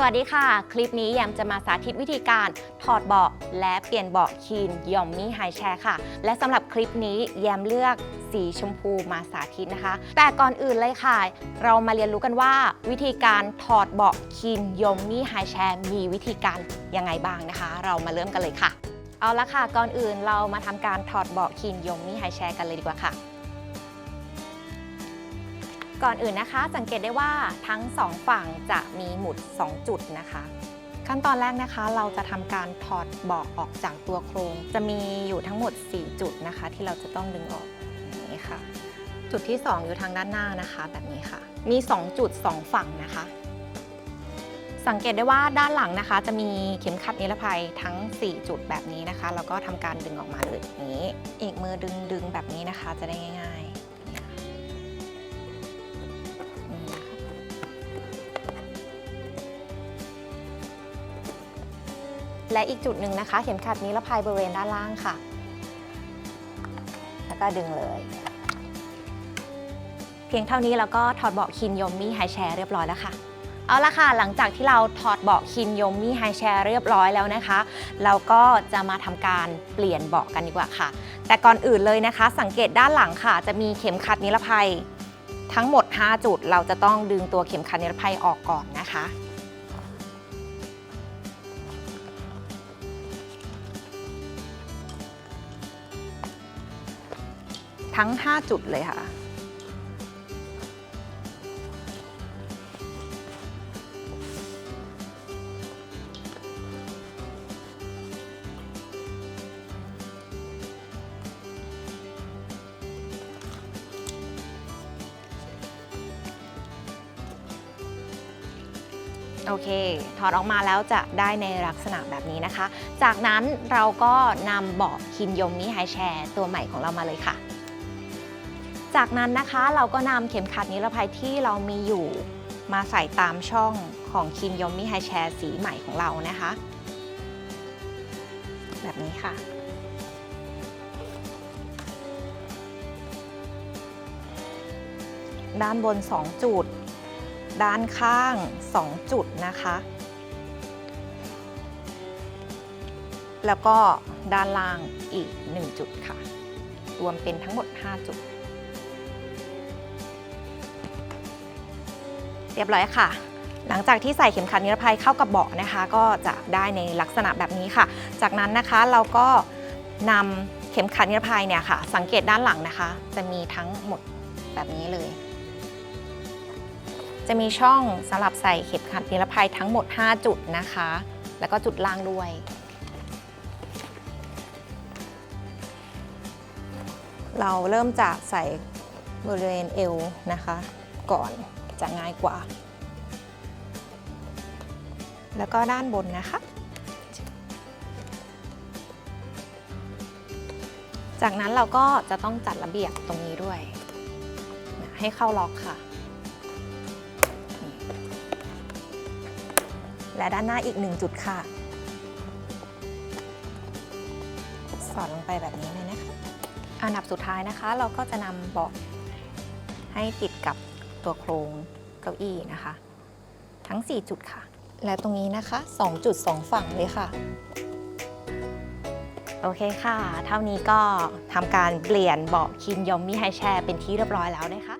สวัสดีค่ะ คลิปนี้แยมจะมาสาธิตวิธีการถอดเบาะและเปลี่ยนเบาะคีนยอมมี่ไฮแชร์ค่ะ และสำหรับคลิปนี้แยมเลือกสีชมพูมาสาธิตนะคะ แต่ก่อนอื่นเลยค่ะ เรามาเรียนรู้กันว่า วิธีการถอดเบาะคีนยอมมี่ไฮแชร์มีวิธีการยังไงบ้างนะคะ เรามาเริ่มกันเลยค่ะ เอาละค่ะ ก่อนอื่นเรามาทำการถอดเบาะคีนยอมมี่ไฮแชร์กันเลยดีกว่าค่ะ ก่อนอื่นนะคะ สังเกตได้ว่าทั้งสองฝั่งจะมีหมุด 2 จุดนะคะ ขั้นตอนแรกนะคะ เราจะทำการถอดเบาะออกจากตัวโครง จะมีอยู่ทั้งหมด 4 จุดนะคะ ที่เราจะต้องดึงออกอย่างนี้ค่ะ จุดที่ 2 อยู่ทางด้านหน้านะคะ แบบนี้ค่ะ มี 2 จุด 2 ฝั่งนะคะ สังเกตได้ว่าด้านหลังนะคะ จะมีเข็มขัดนิรภัยทั้ง 4 จุดแบบนี้นะคะแล้วก็ทำการดึงออกมาเลยนี้อีกมือดึงดึงแบบนี้นะคะจะได้ง่าย ๆ และอีกจุดหนึ่งนะคะ เข็มขัดนิรภัยบริเวณด้านล่างค่ะ แล้วก็ดึงเลย เพียงเท่านี้แล้วก็ถอดเบาะคินยมมี่ไฮแชร์เรียบร้อยแล้วค่ะเอาละค่ะ หลังจากที่เราถอดเบาะคินยมมี่ไฮแชร์เรียบร้อยแล้วนะคะ เราก็จะมาทำการเปลี่ยนเบาะกันดีกว่าค่ะ แต่ก่อนอื่นเลยนะคะ สังเกตด้านหลังค่ะ จะมีเข็มขัดนิรภัย ทั้งหมด 5 จุด เราจะต้องดึงตัวเข็มขัดนิรภัยออกก่อนนะคะ ทั้ง 5 จุดเลยค่ะ โอเค ถอดออกมาแล้วจะได้ในลักษณะแบบนี้นะคะ จากนั้นเราก็นำเบาะคินยมมิไฮแชร์ตัวใหม่ของเรามาเลยค่ะ จากนั้นนะคะเราก็นำเข็มขัดนิรภัยที่เรามีอยู่ มาใส่ตามช่องของคินยอมมิไฮแชร์สีใหม่ของเรานะคะ แบบนี้ค่ะ ด้านบน 2 จุด ด้านข้าง 2 จุดนะคะ แล้วก็ด้านล่างอีก 1 จุดค่ะ รวมเป็นทั้งหมด 5 จุด เรียบร้อยค่ะ หลังจากที่ใส่เข็มขัดนิรภัยเข้ากับเบาะนะคะ ก็จะได้ในลักษณะแบบนี้ค่ะ จากนั้นนะคะเราก็นำเข็มขัดนิรภัยเนี่ยค่ะ สังเกตด้านหลังนะคะ จะมีทั้งหมดแบบนี้เลย จะมีช่องสำหรับใส่เข็มขัดนิรภัยทั้งหมด 5 จุดนะคะ แล้วก็จุดล่างด้วย เราเริ่มจากใส่บริเวณเอวนะคะ ก่อน จะง่ายกว่า แล้วก็ด้านบนนะคะ จากนั้นเราก็จะต้องจัดระเบียบตรงนี้ด้วย ให้เข้าล็อกค่ะ และด้านหน้าอีกหนึ่งจุดค่ะ สอดลงไปแบบนี้เลยนะคะ อันดับสุดท้ายนะคะ เราก็จะนำเบาะให้ติดกับ ตัวโครงเก้าอี้นะคะ ทั้ง 4 จุดค่ะ และตรงนี้นะคะ 2 จุด 2 ฝั่งเลยค่ะ โอเคค่ะ เท่านี้ก็ทำการเปลี่ยนเบาะคินยอมมี่ไฮแชร์เป็นที่เรียบร้อยแล้วนะคะ